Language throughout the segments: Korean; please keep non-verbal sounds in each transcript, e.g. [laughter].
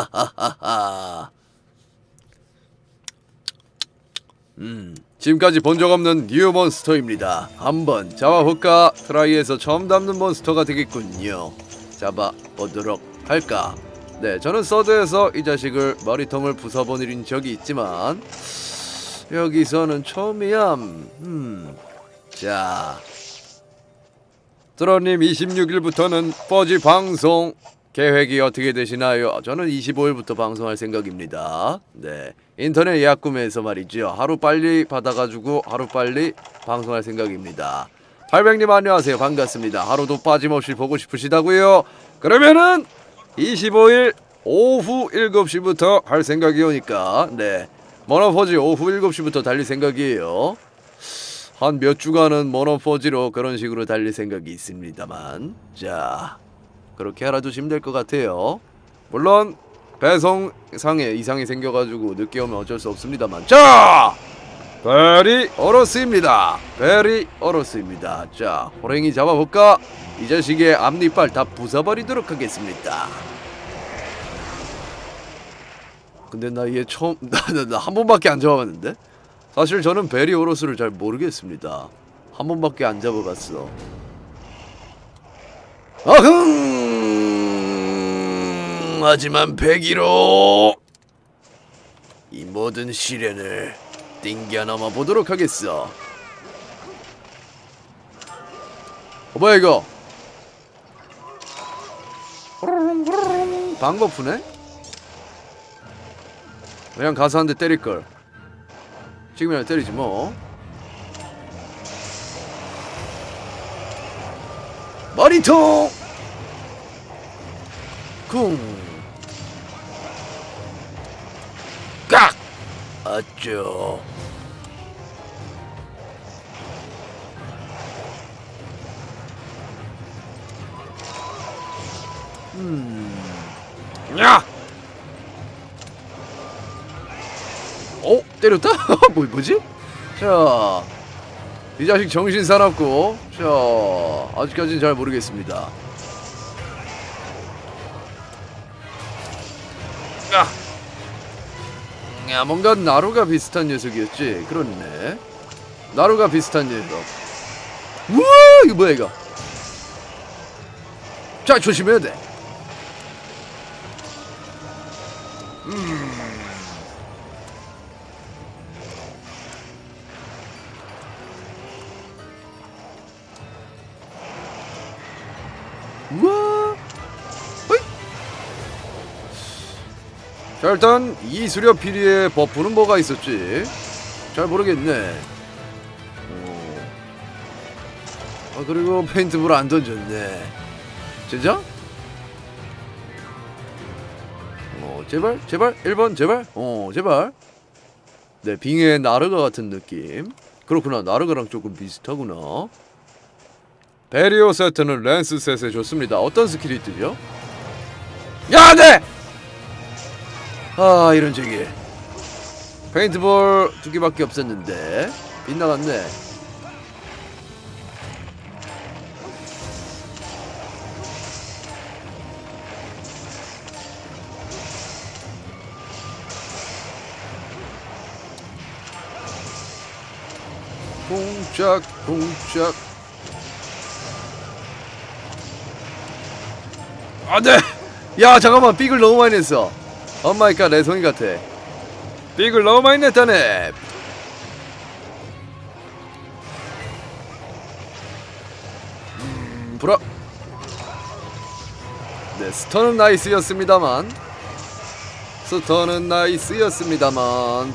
야하하하하하하. [laughs] 음, 지금까지 본 적 없는 뉴 몬스터입니다. 한번 잡아볼까? 트라이에서 처음 잡는 몬스터가 되겠군요. 잡아보도록 할까? 네, 저는 서드에서 이 자식을 머리통을 부숴본 적이 있지만 여기서는 처음이야. 음, 자, 드러님 26일부터는 퍼지 방송 계획이 어떻게 되시나요? 저는 25일부터 방송할 생각입니다. 네. 인터넷 예약 구매해서 말이죠. 하루 빨리 받아가지고 하루 빨리 방송할 생각입니다. 800님 안녕하세요. 반갑습니다. 하루도 빠짐없이 보고 싶으시다고요? 그러면은 25일 오후 7시부터 할 생각이오니까 네. 모노포지 오후 7시부터 달릴 생각이에요. 한 몇 주간은 모노포지로 그런 식으로 달릴 생각이 있습니다만 자 그렇게 알아두시면 될 것 같아요. 물론 배송상에 이상이 생겨가지고 늦게 오면 어쩔 수 없습니다만. 자 베리 어로스입니다. 베리 어로스입니다. 자 호랭이 잡아볼까? 이 자식의 앞니빨 다 부숴버리도록 하겠습니다. 근데 나 얘 처음 [laughs] 나한 번밖에 안 잡아봤는데? 사실 저는 베리 오로스를 잘 모르겠습니다. 한 번밖에 안 잡아봤어. 아흥! 하지만 배기로 이 모든 시련을 띵겨 넘어 보도록 하겠어. 어, 뭐야 이거? 방법 푸네? 그냥 가서 한 대 때릴 걸. 지금이라 때리지 뭐. 머리통. 쿵. 아쭈. 음. 야. 어? 때렸다? [laughs] 뭐, 뭐지? 자, 이 자식 정신 사납고, 자, 아직까지는 잘 모르겠습니다. 야, 뭔가 나루가 비슷한 녀석이었지. 그렇네. 나루가 비슷한 녀석. 우와, 이거 뭐야 이거? 자, 조심해야 돼. 우 자 일단 이수려 피리의 버프는 뭐가 있었지? 잘 모르겠네. 어. 아 그리고 페인트볼 안 던졌네. 진짜? 어 제발 제발 1번 제발 어 제발. 네 빙의 나르가 같은 느낌. 그렇구나 나르가랑 조금 비슷하구나. 베리오 세트는 랜스 셋에 좋습니다. 어떤 스킬이 뜨죠? 야, 네! 아, 이런 저기. 페인트볼 두 개밖에 없었는데. 빗나갔네. 공짝 공짝 안돼 야 잠깐만. 삑을 너무 많이 냈어 엄마이까 내 성이 같아. 삑을 너무 많이 냈다네. 음 브라 네 스턴은 나이스였습니다만. 스턴은 나이스였습니다만.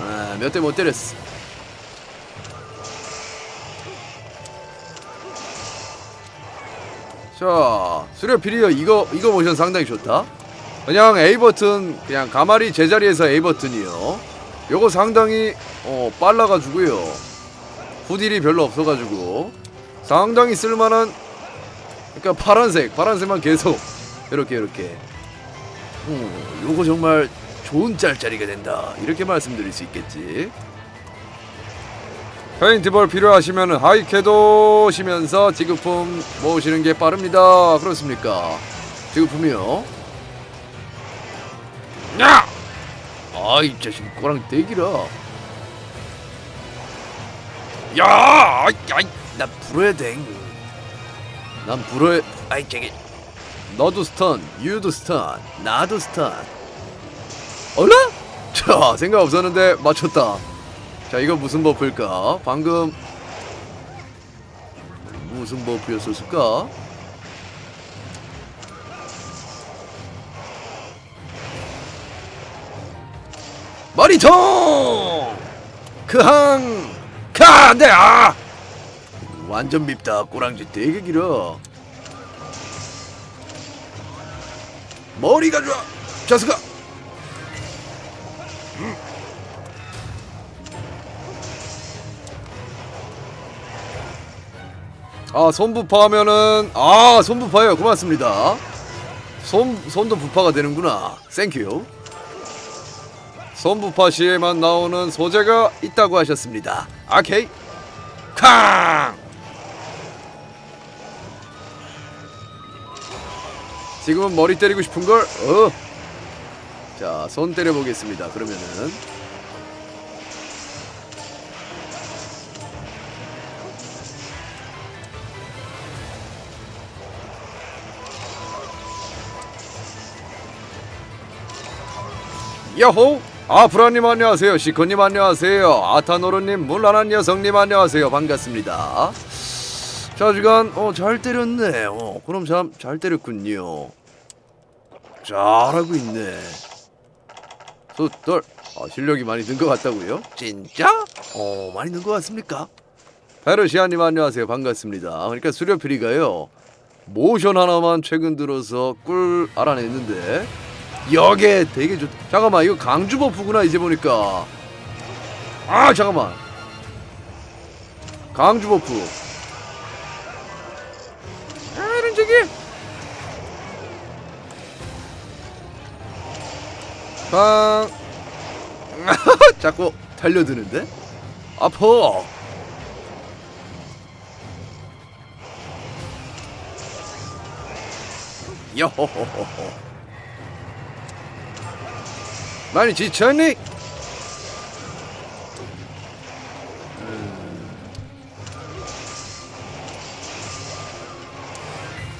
아, 몇 대 못 때렸어. 자 수렵 피리어 이거 이거 모션 상당히 좋다 그냥 A 버튼 그냥 가마리 제자리에서 A 버튼이요. 요거 상당히 어 빨라가지고요. 후딜이 별로 없어가지고. 상당히 쓸만한 그러니까 파란색 파란색만 계속. 이렇게 이렇게. 어, 요거 정말 좋은 짤짤이가 된다. 이렇게 말씀드릴 수 있겠지. 페인트볼 필요하시면 하이캐도 시면서 지급품 모으시는 게 빠릅니다. 그렇습니까? 지급품이요. 야! 아이 자식 꼬랑 대기라. 야! 아이, 아이, 나 불어야 돼. 난 불어야. 아이 저기. 너도 스턴, 유도 스턴, 나도 스턴. 어라? 자, 생각 없었는데 맞췄다. 자, 이거 무슨 버프일까? 방금 무슨 버프였었을까? 머리통! 크항! 카! 안돼! 아! 완전 밉다. 꼬랑지 되게 길어. 머리가 좋아. 자스가. 음. 아, 손부파 하면은 아, 손부파예요. 고맙습니다. 손 손도 부파가 되는구나. 땡큐. 손부파 시에만 나오는 소재가 있다고 하셨습니다. 아케이. 캉! 지금은 머리 때리고 싶은 걸. 어. 자, 손 때려 보겠습니다. 그러면은 야호! 아프라님 안녕하세요. 시코님 안녕하세요. 아타노르님, 물란한 여성님 안녕하세요. 반갑습니다. 자, 시간 어, 잘 때렸네. 어, 그럼 참잘 때렸군요. 잘하고 있네. 소떨, 아, 실력이 많이 는 것 같다고요? 진짜? 어, 많이 는 것 같습니까? 페르시아님 안녕하세요. 반갑습니다. 그러니까 수렵필이가요. 모션 하나만 최근 들어서 꿀 알아냈는데 여게 되게 좋. 잠깐만 이거 강주 버프구나 이제 보니까. 아 잠깐만. 강주 버프. 아 이런 저기. 강. [laughs] 자꾸 달려드는데? 아퍼. 여호호호호. 많이 지쳤니?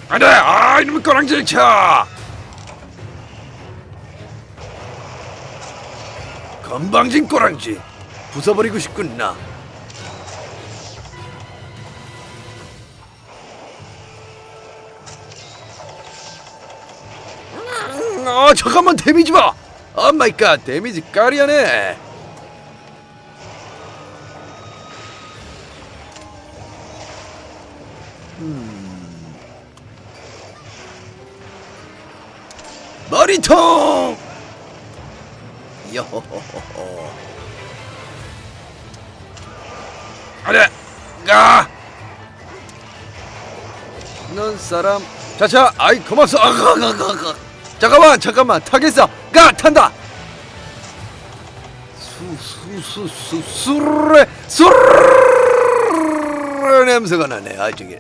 안돼! 아 이놈의 꼬랑지 차! 건방진 꼬랑지 부숴버리고 싶군 나. 아 잠깐만 데미지 봐. 오 마이 갓 데미지 까리하네. 음. 머리통. 요호호호호. 아래 가. 눈사람 자자 아이 고맙소 아가가가가 잠깐만 잠깐만 타겠어 가 탄다. 수수수수 수르레 수르르 냄새가 나네 아 저기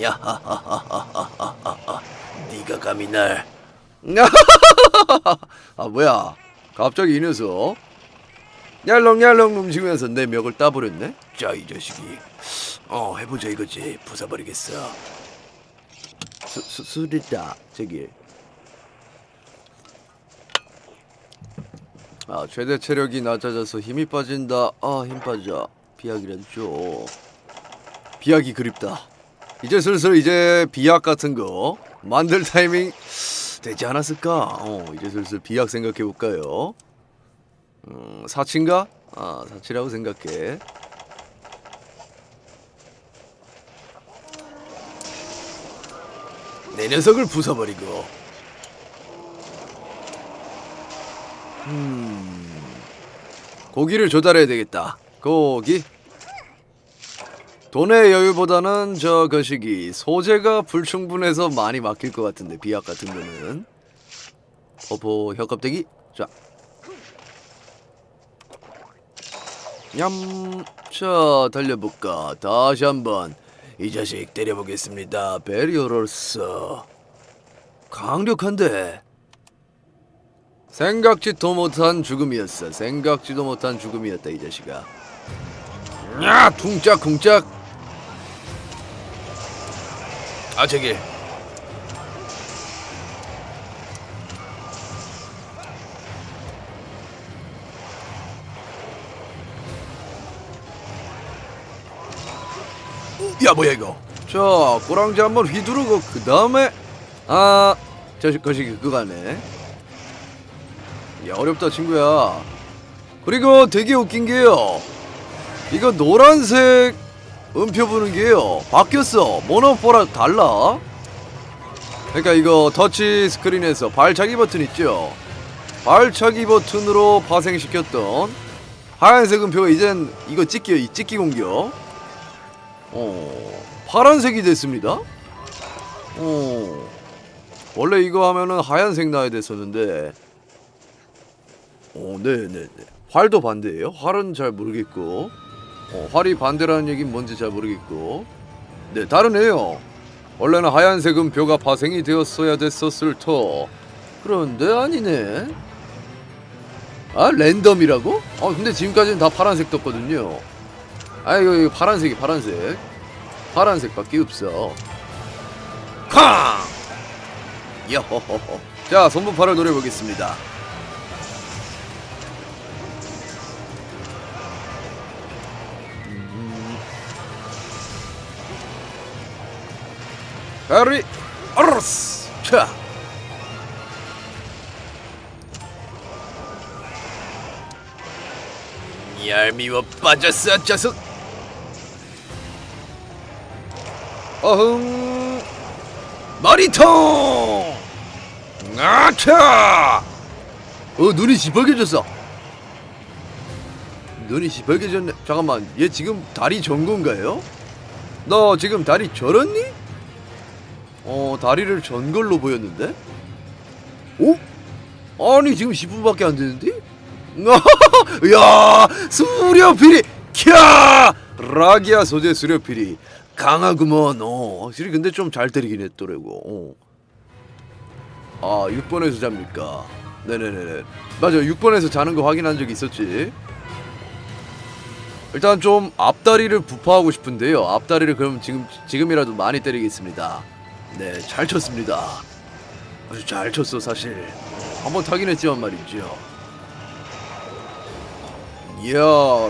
야하하하하하하 네가 감히 날. [laughs] 아 뭐야? 갑자기 이 녀석. 얄렁얄렁 움직이면서 내 멱을 따버렸네? 자 이 자식이. 어 해보자 이거지. 부숴버리겠어. 수, 수, 술이다 저기 아 최대 체력이 낮아져서 힘이 빠진다. 아 힘 빠져. 비약이라도 줘. 비약이 그립다. 이제 슬슬 이제 비약 같은 거 만들 타이밍 되지 않았을까? 어 이제 슬슬 비약 생각해 볼까요? 음 사치인가? 아 사치라고 생각해. 내 녀석을 부숴버리고 음 고기를 조달해야 되겠다 고기 돈의 여유보다는 저 거시기 소재가 불충분해서 많이 막힐 것 같은데 비약 같은 거는 어포 혀껍데기 자 냠. 자, 달려볼까. 다시 한번 이 자식 때려보겠습니다. 베리오로스. 강력한데. 생각지도 못한 죽음이었어. 생각지도 못한 죽음이었다 이 자식아. 야, 쿵짝쿵짝. 아 저기. 야 뭐야 이거 자 꼬랑지 한번 휘두르고 그 다음에 아저 것이 그거네 야 어렵다 친구야. 그리고 되게 웃긴 게요. 이거 노란색 음표 부는 게요. 바뀌었어. 모노포랑 달라. 그러니까 이거 터치 스크린에서 발차기 버튼 있죠? 발차기 버튼으로 파생시켰던 하얀색 음표가 이젠 이거 찍기 이 찍기 공격 어, 파란색이 됐습니다. 어, 원래 이거 하면은 하얀색 나야 됐었는데, 어, 네네네. 활도 반대예요. 활은 잘 모르겠고, 어, 활이 반대라는 얘기는 뭔지 잘 모르겠고, 네 다르네요. 원래는 하얀색 음표가 파생이 되었어야 됐었을 터. 그런데 아니네. 아 랜덤이라고? 아 근데 지금까지는 다 파란색 떴거든요. 아 이거, 이거 파란색이 파란색 파란색밖에 없어 쾅 여호호호 자 손분파를 노려보겠습니다 베리 어르스 자 얄미워 빠졌어 자석 어흥. 머리통. 아차 어 눈이 시뻘개졌어. 눈이 시뻘개졌네. 잠깐만 얘 지금 다리 전 건가요? 너 지금 다리 절었니? 어 다리를 전 걸로 보였는데? 오? 아니 지금 10분밖에 안 되는데? [laughs] 야 수렵필이! 캬! 라기아 소재 수렵필이. 강하구먼. 어 확실히 근데 좀 잘 때리긴 했더라고. 어. 아 6번에서 잡니까? 네네네네. 맞아 6번에서 자는 거 확인한 적이 있었지. 일단 좀 앞다리를 부파하고 싶은데요. 앞다리를 그럼 지금 지금이라도 많이 때리겠습니다 네 잘 쳤습니다. 아주 잘 쳤어 사실. 한번 타긴 했지만 말이죠. 이야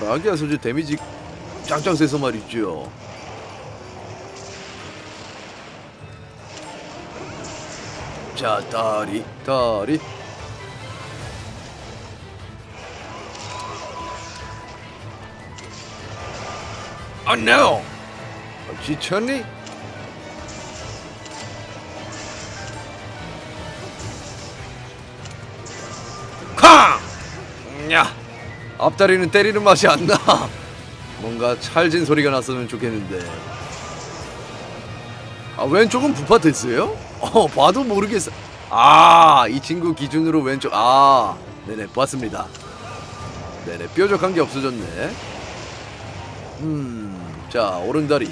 라기아 소재 데미지 짱짱 세서 말이죠. 자 다리 다리. 아 no! 어, 지쳤니? 앞다리는 때리는 맛이 안 나. 뭔가 찰진 소리가 났으면 좋겠는데. 아 왼쪽은 부파 됐어요? 어 봐도 모르겠어. 아 이 친구 기준으로 왼쪽 아 네네 봤습니다. 네네 뾰족한 게 없어졌네. 음 자 오른다리.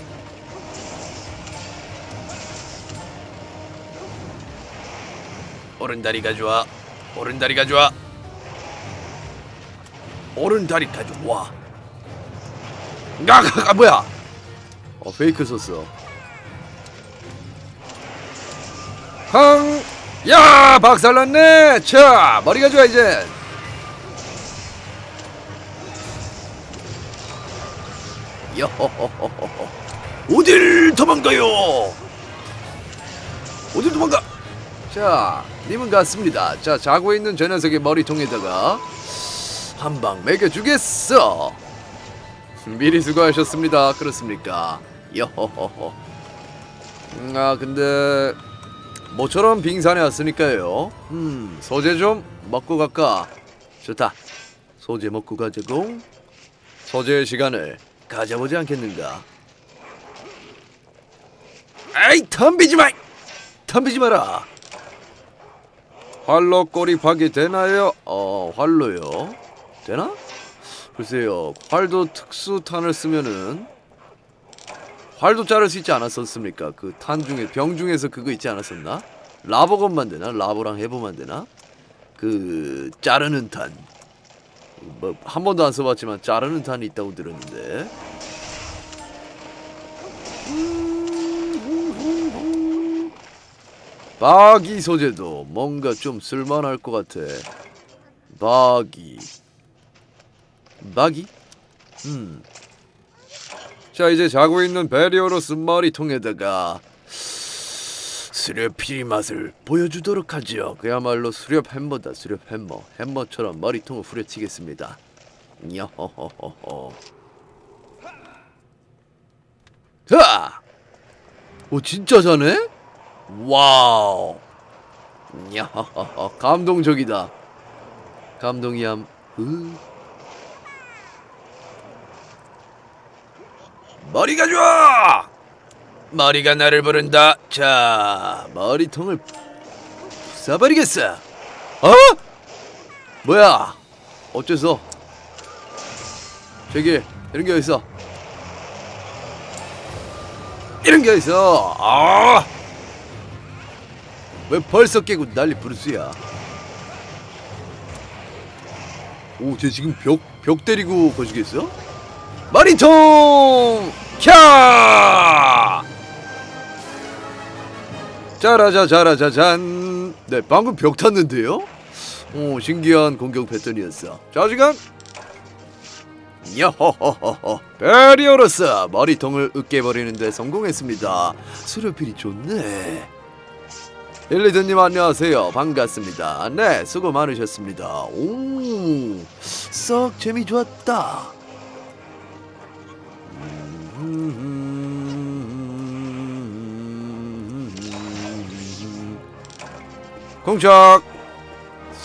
오른다리가 좋아. 오른다리가 좋아. 오른다리 가져와. 야, 아, 뭐야? 어, 페이크 썼어. 흥! 야, 박살났네! 자, 머리가 좋아, 이제. 여호호호호. 어딜 도망가요? 어딜 도망가? 자, 님은 갔습니다. 자, 자고 있는 저 녀석의 머리통에다가 한 방 매겨주겠어. 미리 수고하셨습니다. 그렇습니까? 여호호호. 음, 아 근데 모처럼 빙산에 왔으니까요. 음 소재 좀 먹고 갈까? 좋다. 소재 먹고 가자고. 소재의 시간을 가져보지 않겠는가? 아이 덤비지 마! 덤비지 마라. 활로 꼬리 파기 되나요? 어 활로요. 되나? 글쎄요. 활도 특수탄을 쓰면은 활도 자를 수 있지 않았었습니까? 그 탄 중에 병 중에서 그거 있지 않았었나? 라버건 만드나? 라버랑 해보 만드나? 그 자르는 탄. 뭐 한 번도 안 써봤지만 자르는 탄이 있다고 들었는데. 바기 소재도 뭔가 좀 쓸만할 것 같아. 바기. 바기? 음. 자 이제 자고 있는 베리오로스 머리통에다가 수렵 피리 맛을 보여주도록 하죠. 그야말로 수렵 햄버다 수렵 햄버. 햄버처럼 머리통을 후려치겠습니다. 야호호호호. 자, 오 진짜 자네? 와우. 야호호호. 감동적이다. 감동이함. 으. 머리가 좋아! 머리가 나를 부른다. 자, 머리통을 쏴버리겠어. 어? 뭐야? 어째서? 저기 이런 게 어딨어? 이런 게 어딨어? 아! 왜 벌써 깨고 난리 부르스야? 오, 쟤 지금 벽, 벽 때리고 거시겠어? 머리통! 캬! 짜라자 짜라자잔 네 방금 벽 탔는데요? 오 신기한 공격 패턴이었어. 자지간! 야호호호호. 베리오로스 머리통을 으깨버리는데 성공했습니다. 수렵필이 좋네. 엘리드님 안녕하세요. 반갑습니다. 네 수고 많으셨습니다. 오썩 재미 좋았다 공작.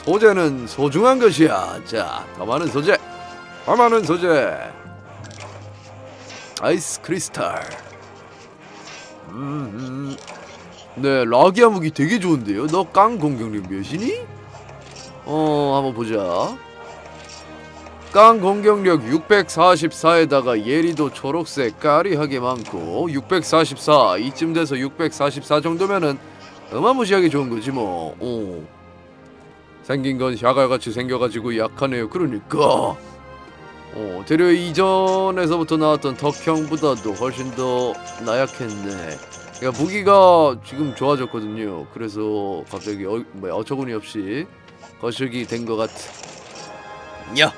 소재는 소중한 것이야. 자더 많은 소재. 더 많은 소재. 아이스 크리스탈. 음, 네 라기아 무기 되게 좋은데요. 너 깡 공격력 몇이니? 어 한번 보자 깡 공격력 644에다가 예리도 초록색 까리하게 많고 644 이쯤 돼서 644 정도면은 어마무시하게 좋은 거지 뭐. 어. 생긴 건 샤갈같이 생겨가지고 약하네요. 그러니까. 어, 대려 이전에서부터 나왔던 덕형보다도 훨씬 더 나약했네. 그러니까 무기가 지금 좋아졌거든요. 그래서 갑자기 어, 뭐야 어처구니 없이 거시기 된 것 같. 야,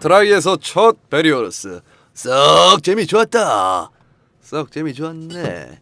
트라이에서 첫 베리오러스 썩 재미 좋았다. 썩 재미 좋았네.